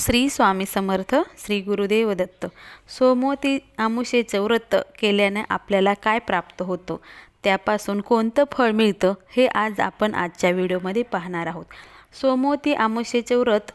श्री स्वामी समर्थ श्री गुरुदेव दत्त. सोमवती आमुषेचं व्रत केल्याने आपल्याला काय प्राप्त होतं? त्यापासून कोणतं फळ मिळतं? हे आज आपण आजच्या व्हिडिओमध्ये पाहणार आहोत. सोमवती आमुषेचे व्रत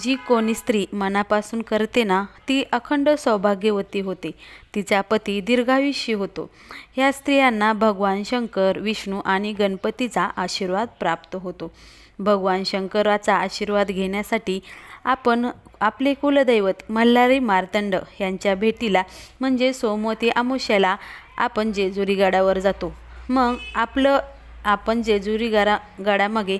जी कोणी स्त्री मनापासून करते ना ती अखंड सौभाग्यवती होते. तिचा पती दीर्घायुष्य होतो. ह्या स्त्रियांना भगवान शंकर विष्णू आणि गणपतीचा आशीर्वाद प्राप्त होतो. भगवान शंकराचा आशीर्वाद घेण्यासाठी आपण आपले कुलदैवत मल्हारी मार्तंड यांच्या भेटीला म्हणजे सोमवती अमावस्याला आपण जेजुरी गडावर जातो. मग आपलं आपण जेजुरी गडा गडामागे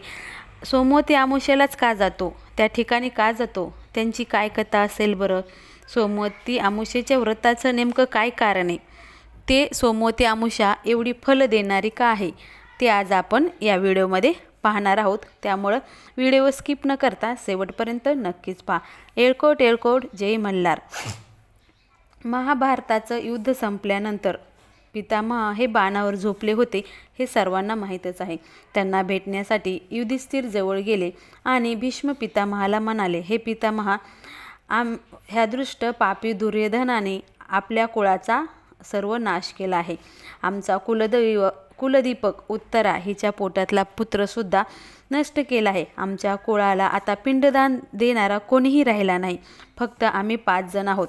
सोमवती अमावस्यालाच का जातो? त्या ठिकाणी का जातो? त्यांची काय कथा असेल बरं? सोमवती अमावस्येच्या व्रताचं नेमकं काय कारण आहे? ते सोमवती अमावस्या एवढी फल देणारी का आहे? ते आज आपण या व्हिडिओमध्ये पाहणार आहोत. त्यामुळं व्हिडिओ स्किप न करता शेवटपर्यंत नक्कीच पहा. एळकोट एळकोट जय मल्हार. महाभारताचं युद्ध संपल्यानंतर पितामह हे बाणावर झोपले होते हे सर्वांना माहीतच आहे. त्यांना भेटण्यासाठी युधिष्ठिर जवळ गेले आणि भीष्म पितामहाला म्हणाले हे पितामहा आम ह्या दृष्ट पापी दुर्योधनाने आपल्या कुळाचा सर्व नाश केला आहे. आमचा कुलदैव कुलदीपक उत्तरा हिच्या पोटातला पुत्रसुद्धा नष्ट केला आहे. आमच्या कुळाला आता पिंडदान देणारा कोणीही राहिला नाही. फक्त आम्ही पाच जण आहोत.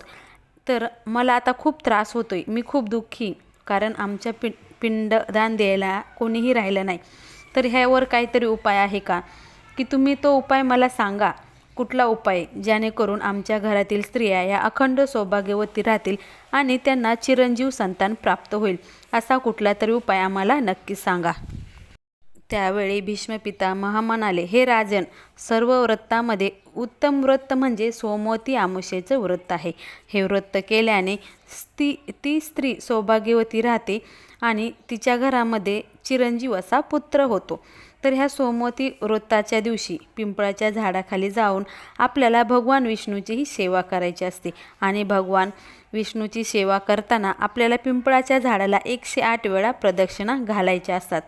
तर मला आता खूप त्रास होतो आहे मी खूप दुःखी कारण आमच्या पि पिंडदान द्यायला कोणीही राहिलं नाही. तर ह्यावर काहीतरी उपाय आहे का? की तुम्ही तो उपाय मला सांगा. कुठला उपाय जेणेकरून आमच्या घरातील स्त्रिया या अखंड सौभाग्यवती राहतील आणि त्यांना चिरंजीव संतान प्राप्त होईल असा कुठला तरी उपाय आम्हाला नक्की सांगा. त्यावेळी भीष्म पितामह म्हणाले हे राजन सर्व व्रतामध्ये उत्तम व्रत म्हणजे सोमवती आमुषेचं व्रत आहे. हे व्रत केल्याने स्त्री ती स्त्री सौभाग्यवती राहते आणि तिच्या घरामध्ये चिरंजीव असा पुत्र होतो. तर ह्या सोमवती व्रताच्या दिवशी पिंपळाच्या झाडाखाली जाऊन आपल्याला भगवान विष्णूचीही सेवा करायची असते. आणि भगवान विष्णूची सेवा करताना आपल्याला पिंपळाच्या झाडाला एकशे आठ वेळा प्रदक्षिणा घालायच्या असतात.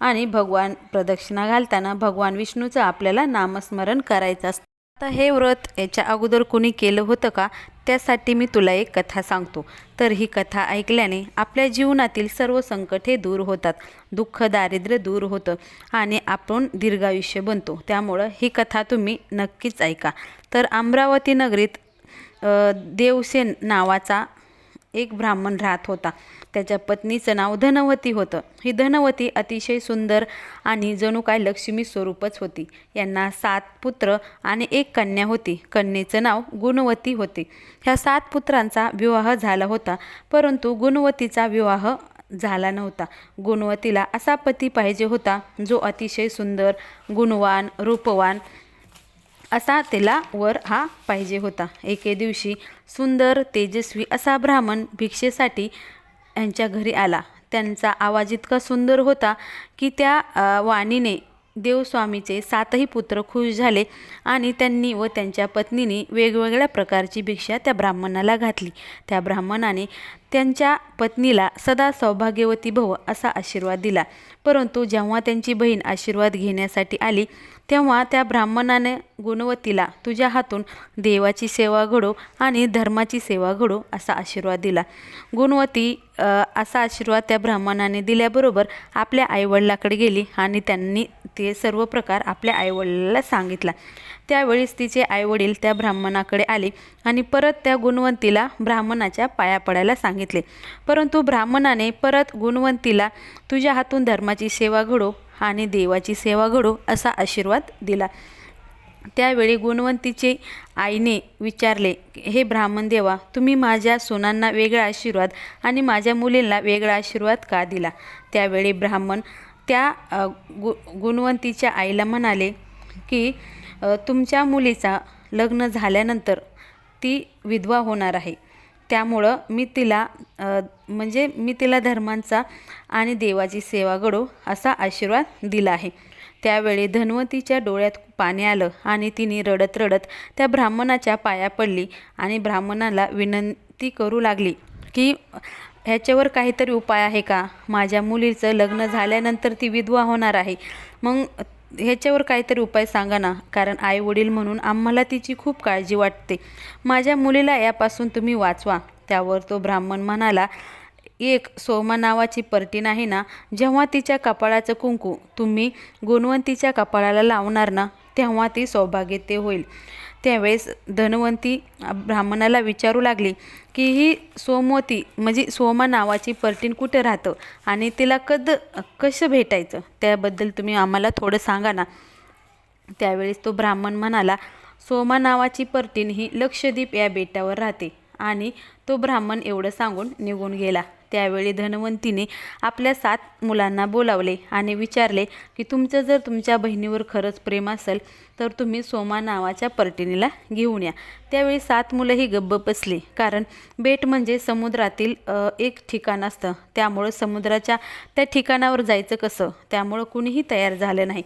आणि भगवान प्रदक्षिणा घालताना भगवान विष्णूचं आपल्याला नामस्मरण करायचं असतं. आता हे व्रत याच्या अगोदर कोणी केलं होतं का? त्यासाठी मी तुला एक कथा सांगतो. तर ही कथा ऐकल्याने आपल्या जीवनातील सर्व संकटे दूर होतात. दुःख दारिद्र्य दूर होतं आणि आपण दीर्घायुष्य बनतो. त्यामुळं ही कथा तुम्ही नक्कीच ऐका. तर अमरावती नगरीत देवसेन नावाचा एक ब्राह्मण राहत होता. त्याच्या पत्नीचं नाव धनवती होतं. ही धनवती अतिशय सुंदर आणि जणू काय लक्ष्मी स्वरूपच होती. यांना सात पुत्र आणि एक कन्या होती. कन्येचं नाव गुणवती होते. ह्या सात पुत्रांचा विवाह झाला होता परंतु गुणवतीचा विवाह झाला नव्हता. गुणवतीला असा पती पाहिजे होता जो अतिशय सुंदर गुणवान रूपवान असा त्याला वर हा पाहिजे होता. एके दिवशी सुंदर तेजस्वी असा ब्राह्मण भिक्षेसाठी यांच्या घरी आला. त्यांचा आवाज इतका सुंदर होता की त्या वाणीने देवस्वामीचे सातही पुत्र खुश झाले आणि त्यांनी व त्यांच्या पत्नीने वेगवेगळ्या प्रकारची भिक्षा त्या ब्राह्मणाला घातली. त्या ब्राह्मणाने त्यांच्या पत्नीला सदा सौभाग्यवती भव असा आशीर्वाद दिला. परंतु जेव्हा त्यांची बहीण आशीर्वाद घेण्यासाठी आली तेव्हा त्या ब्राह्मणाने गुणवतीला तुझ्या हातून देवाची सेवा घडो आणि धर्माची सेवा घडो असा आशीर्वाद दिला. गुणवती असा आशीर्वाद त्या ब्राह्मणाने दिल्याबरोबर आपल्या आईवडिलाकडे गेली आणि त्यांनी ते सर्व प्रकार आपल्या आईवडिलाला सांगितला. त्यावेळीस तिचे आईवडील त्या ब्राह्मणाकडे आले आणि परत त्या गुणवंतीला ब्राह्मणाच्या पाया पडायला सांगितले. परंतु ब्राह्मणाने परत गुणवंतीला तुझ्या हातून धर्माची सेवा घडो आणि देवाची सेवा घडो असा आशीर्वाद दिला. त्यावेळी गुणवंतीचे आईने विचारले हे ब्राह्मण देवा तुम्ही माझ्या सोनांना वेगळा आशीर्वाद आणि माझ्या मुलींना वेगळा आशीर्वाद का दिला? त्यावेळी ब्राह्मण त्या गु गुणवंतीच्या आईला म्हणाले की तुमच्या मुलीचा लग्न झाल्यानंतर ती विधवा होणार आहे. त्यामुळं मी तिला म्हणजे मी तिला धर्मांचा आणि देवाची सेवा घडो असा आशीर्वाद दिला आहे. त्यावेळी धन्वतीच्या डोळ्यात पाणी आलं आणि तिने रडत रडत त्या ब्राह्मणाच्या पाया पडली आणि ब्राह्मणाला विनंती करू लागली की ह्याच्यावर काहीतरी उपाय आहे का? माझ्या मुलीचं लग्न झाल्यानंतर ती विधवा होणार आहे. मग ह्याच्यावर काहीतरी उपाय सांगा ना कारण आई वडील म्हणून आम्हाला तिची खूप काळजी वाटते. माझ्या मुलीला यापासून तुम्ही वाचवा. त्यावर तो ब्राह्मण म्हणाला एक सोमा नावाची पर्टीन आहे ना जेव्हा तिच्या कपाळाचं कुंकू तुम्ही गुणवंतीच्या कपाळाला लावणार ना तेव्हा ती सौभाग्यते होईल. त्यावेळेस धनवंती ब्राह्मणाला विचारू लागली की ही सोमवती म्हणजे सोमा नावाची पर्टीन कुठे राहतं आणि तिला कद कसं भेटायचं? त्याबद्दल तुम्ही आम्हाला थोडं सांगा ना. त्यावेळेस तो ब्राह्मण म्हणाला सोमा नावाची पर्टीन ही लक्षद्वीप या बेटावर राहते आणि तो ब्राह्मण एवढं सांगून निघून गेला. त्यावेळी धनवंतीने आपल्या सात मुलांना बोलावले आणि विचारले की तुमचं जर तुमच्या बहिणीवर खरंच प्रेम असेल तर तुम्ही सोमा नावाच्या पर्टिनीला घेऊन या. त्यावेळी सात मुलंही गब्ब बसली. कारण बेट म्हणजे समुद्रातील एक ठिकाण असतं. त्यामुळं समुद्राच्या त्या ठिकाणावर जायचं कसं? त्यामुळं कुणीही तयार झालं नाही.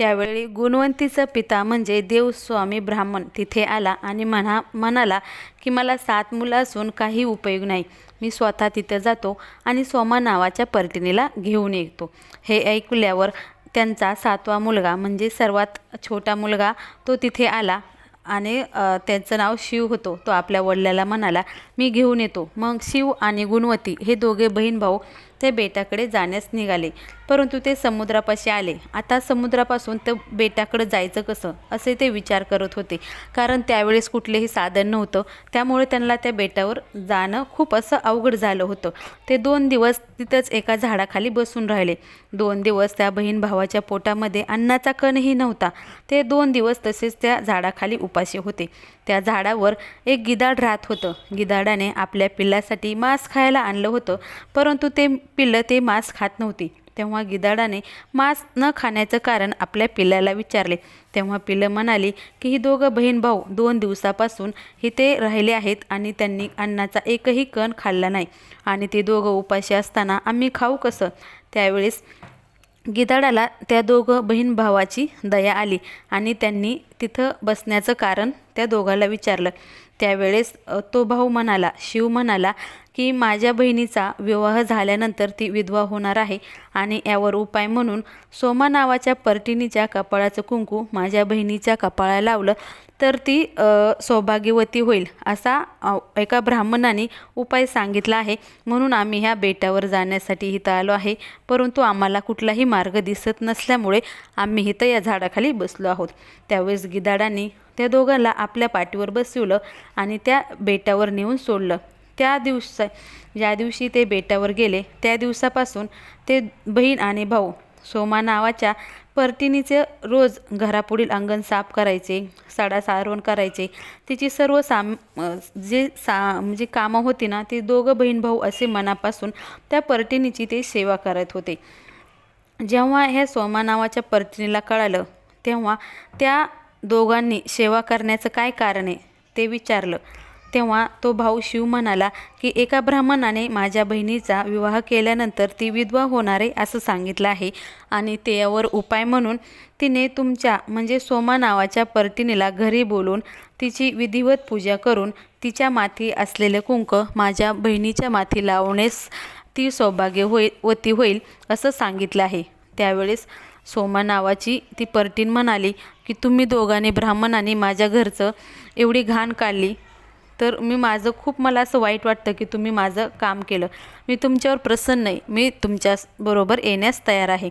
त्यावेळी गुणवंतीचा पिता म्हणजे देवस्वामी ब्राह्मण तिथे आला आणि म्हणा म्हणाला की मला सात मुलं असून काही उपयोग नाही. मी स्वतः तिथं जातो आणि सोमा नावाच्या पर्टिनीला घेऊन येतो. हे ऐकल्यावर त्यांचा सातवा मुलगा म्हणजे सर्वात छोटा मुलगा तो तिथे आला आणि त्याचं नाव शिव होतो. तो आपल्या वडिलाला म्हणाला मी घेऊन येतो. मग शिव आणि गुणवती हे दोघे बहीण भाऊ त्या बेटाकडे जाण्यास निघाले. परंतु ते समुद्रापाशी आले. आता समुद्रापासून ते बेटाकडे जायचं कसं? असे ते विचार करत होते. कारण त्यावेळेस कुठलेही साधन नव्हतं. त्यामुळे त्यांना त्या बेटावर जाणं खूप असं अवघड झालं होतं. ते दोन दिवस तिथंच एका झाडाखाली बसून राहिले. दोन दिवस त्या बहीण भावाच्या पोटामध्ये अन्नाचा कणही नव्हता. ते दोन दिवस तसेच त्या झाडाखाली उपाशी होते. त्या झाडावर एक गिदाड राहत होतं. गिदाडाने आपल्या पिल्लासाठी मांस खायला आणलं होतं. परंतु ते पिल्लं ते मांस खात नव्हती. तेव्हा गिधाडाने मांस न खाण्याचं कारण आपल्या पिल्लाला विचारले. तेव्हा पिल्लं म्हणाली की ही दोघं बहीण भाऊ दोन दिवसापासून इथे राहिले आहेत आणि त्यांनी अन्नाचा एकही कण खाल्ला नाही आणि ते दोघं उपाशी असताना आम्ही खाऊ कसं? त्यावेळेस गिधाडाला त्या दोघं बहीण भावाची दया आली आणि त्यांनी तिथं बसण्याचं कारण त्या दोघाला विचारलं. त्यावेळेस तो भाऊ म्हणाला शिव म्हणाला की माझ्या बहिणीचा विवाह झाल्यानंतर ती विधवा होणार आहे आणि यावर उपाय म्हणून सोमा नावाच्या पर्टिनीच्या कपाळाचं कुंकू माझ्या बहिणीच्या कपाळाला लावलं तर ती सौभाग्यवती होईल असा एका ब्राह्मणाने उपाय सांगितला आहे. म्हणून आम्ही ह्या बेटावर जाण्यासाठी इथं आलो आहे. परंतु आम्हाला कुठलाही मार्ग दिसत नसल्यामुळे आम्ही इथं या झाडाखाली बसलो आहोत. त्यावेळेस गिदाडांनी त्या दोघांना आपल्या पाठीवर बसवलं आणि त्या बेटावर नेऊन सोडलं. त्या दिवसा ज्या दिवशी ते बेटावर गेले त्या दिवसापासून ते बहीण आणि भाऊ सोमा नावाच्या पर्टिनीचे रोज घरापुढील अंगण साफ करायचे साडा सारवण करायचे. तिची सर्व साम जे सा म्हणजे कामं होती ना ती दोघं बहीण भाऊ असे मनापासून त्या पर्टिनीची ते सेवा करत होते. जेव्हा ह्या सोमा नावाच्या पर्टिनीला कळालं तेव्हा त्या दोघांनी सेवा करण्याचं काय कारण आहे? ते विचारलं. तेव्हा तो भाऊ शिव म्हणाला की एका ब्राह्मणाने माझ्या बहिणीचा विवाह केल्यानंतर ती विधवा होणार आहे असं सांगितलं आहे आणि ते यावर उपाय म्हणून तिने तुमच्या म्हणजे सोमा नावाच्या पर्टिनीला घरी बोलून तिची विधिवत पूजा करून तिच्या माथी असलेले कुंक माझ्या बहिणीच्या माथी लावण्यास ती सौभाग्य होईल वती होईल असं सांगितलं आहे. त्यावेळेस सोमा नावाची ती पर्टीन म्हणाली की तुम्ही दोघांनी ब्राह्मणाने माझ्या घरचं एवढी घाण काढली तर मी माझं खूप मला असं वाईट वाटतं की तुम्ही माझं काम केलं. मी तुमच्यावर प्रसन्न आहे. मी तुमच्या बरोबर येण्यास तयार आहे.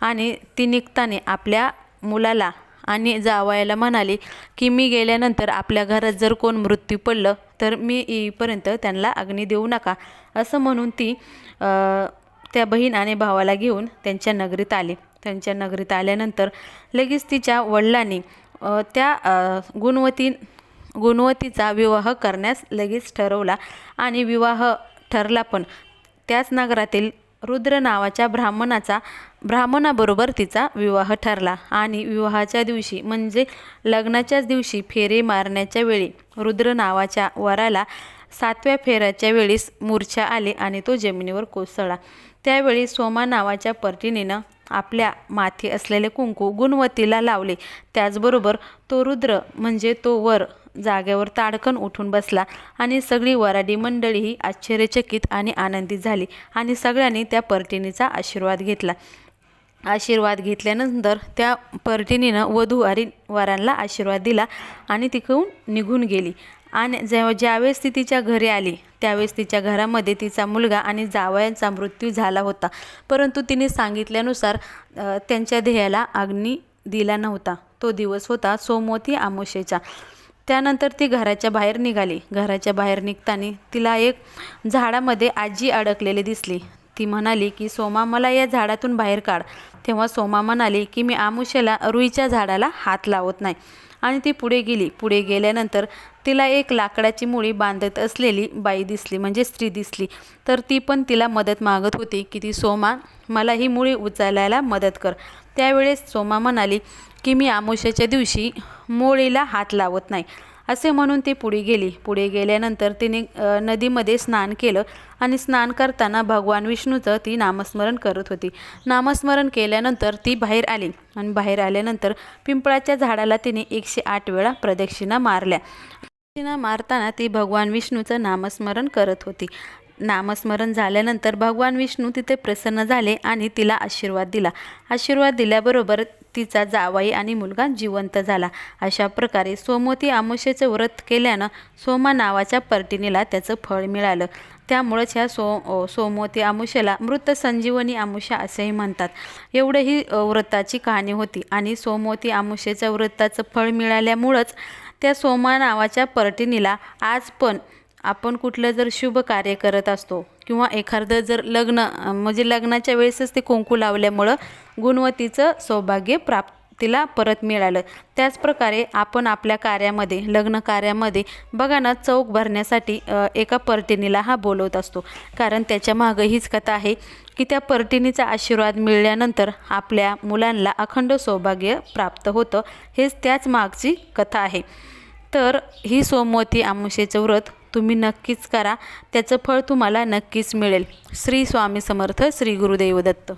आणि ती निघताने आपल्या मुलाला आणि जावायला म्हणाली की मी गेल्यानंतर आपल्या घरात जर कोण मृत्यू पडलं तर मी येईपर्यंत त्यांना अग्नी देऊ नका. असं म्हणून ती त्या बहीण आणि भावाला घेऊन त्यांच्या नगरीत आली. त्यांच्या नगरीत आल्यानंतर लगेच तिच्या वडिलांनी त्या गुणवती गुणवतीचा विवाह करण्यास लगेच ठरवला आणि विवाह ठरला पण. त्याच नगरातील रुद्र नावाच्या ब्राह्मणाचा ब्राह्मणाबरोबर तिचा विवाह ठरला आणि विवाहाच्या दिवशी म्हणजे लग्नाच्याच दिवशी फेरे मारण्याच्या वेळी रुद्र नावाच्या वराला सातव्या फेऱ्याच्या वेळीस मूर्छा आले आणि तो जमिनीवर कोसळला. त्यावेळी सोमा नावाच्या पर्टिनीनं आपल्या माथी असलेले कुंकू गुणवतीला लावले. त्याचबरोबर तो रुद्र म्हणजे तो वर जागेवर ताडकन उठून बसला आणि सगळी वराडी मंडळीही आश्चर्यचकित आणि आनंदित झाली आणि सगळ्यांनी त्या पर्टिनीचा आशीर्वाद घेतला. आशीर्वाद घेतल्यानंतर त्या पर्टिनीनं वधू आणि वरांना आशीर्वाद दिला आणि तिकडून निघून गेली. आणि जेव्हा ज्यावेळेस ती तिच्या घरी आली त्यावेळेस तिच्या घरामध्ये तिचा मुलगा आणि जावयांचा मृत्यू झाला होता. परंतु तिने सांगितल्यानुसार त्यांच्या ध्येयाला अग्नी दिला नव्हता. तो दिवस होता सोमवती आमोशेचा त्यानंतर ती घराच्या बाहेर निघाली. घराच्या बाहेर निघताना तिला एक झाडामध्ये आजी अडकलेली दिसली. ती म्हणाली की सोमा मला या झाडातून बाहेर काढ. तेव्हा सोमा म्हणाली की मी आमुशेला रुईच्या झाडाला हात लावत नाही. आणि ती पुढे गेली. पुढे गेल्यानंतर तिला एक लाकडाची मुळी बांधत असलेली बाई दिसली म्हणजे स्त्री दिसली. तर ती पण तिला मदत मागत होती की ती सोमा मला ही मुळी उचलायला मदत कर. त्यावेळेस सोमा म्हणाली की मी आमोशाच्या दिवशी मोळीला हात लावत नाही. असे म्हणून ती पुढे गेली. पुढे गेल्यानंतर तिने नदीमध्ये स्नान केलं आणि स्नान करताना भगवान विष्णूचं ती नामस्मरण करत होती. नामस्मरण केल्यानंतर ती बाहेर आली आणि बाहेर आल्यानंतर पिंपळाच्या झाडाला तिने एकशे आठ वेळा प्रदक्षिणा मारल्या. प्रदक्षिणा मारताना ती भगवान विष्णूचं नामस्मरण करत होती. नामस्मरण झाल्यानंतर भगवान विष्णू तिथे प्रसन्न झाले आणि तिला आशीर्वाद दिला. आशीर्वाद दिल्याबरोबर तिचा जावाई आणि मुलगा जिवंत झाला. अशा प्रकारे सोमवती आमुष्याचं व्रत केल्यानं सोमा नावाच्या पर्टिनीला त्याचं फळ मिळालं. त्यामुळेच ह्या सो सोमोती सोमवती आमुष्याला मृत संजीवनी आमुष्या असेही म्हणतात. एवढं ही व्रताची कहाणी होती आणि सोमवती आमुष्याच्या व्रताचं फळ मिळाल्यामुळंच त्या सोमा नावाच्या पर्टिनीला आज पण आपण कुठलं जर शुभ कार्य करत असतो किंवा एखादं जर लग्न म्हणजे लग्नाच्या वेळेसच ते कुंकू लावल्यामुळं गुणवतीचं सौभाग्य प्राप्तीला परत मिळालं. त्याचप्रकारे आपण आपल्या कार्यामध्ये लग्न कार्यामध्ये बघा ना चौक भरण्यासाठी एका पर्टिनीला हा बोलवत असतो. कारण त्याच्या मागं हीच कथा आहे की त्या पर्टिनीचा आशीर्वाद मिळाल्यानंतर आपल्या मुलांना अखंड सौभाग्य प्राप्त होतं. हेच त्याच मागची कथा आहे. तर ही सोमवती आमुषेचं व्रत तुम्ही नक्कीच करा. त्याचं फळ तुम्हाला नक्कीच मिळेल. श्री स्वामी समर्थ श्री गुरुदेव दत्त.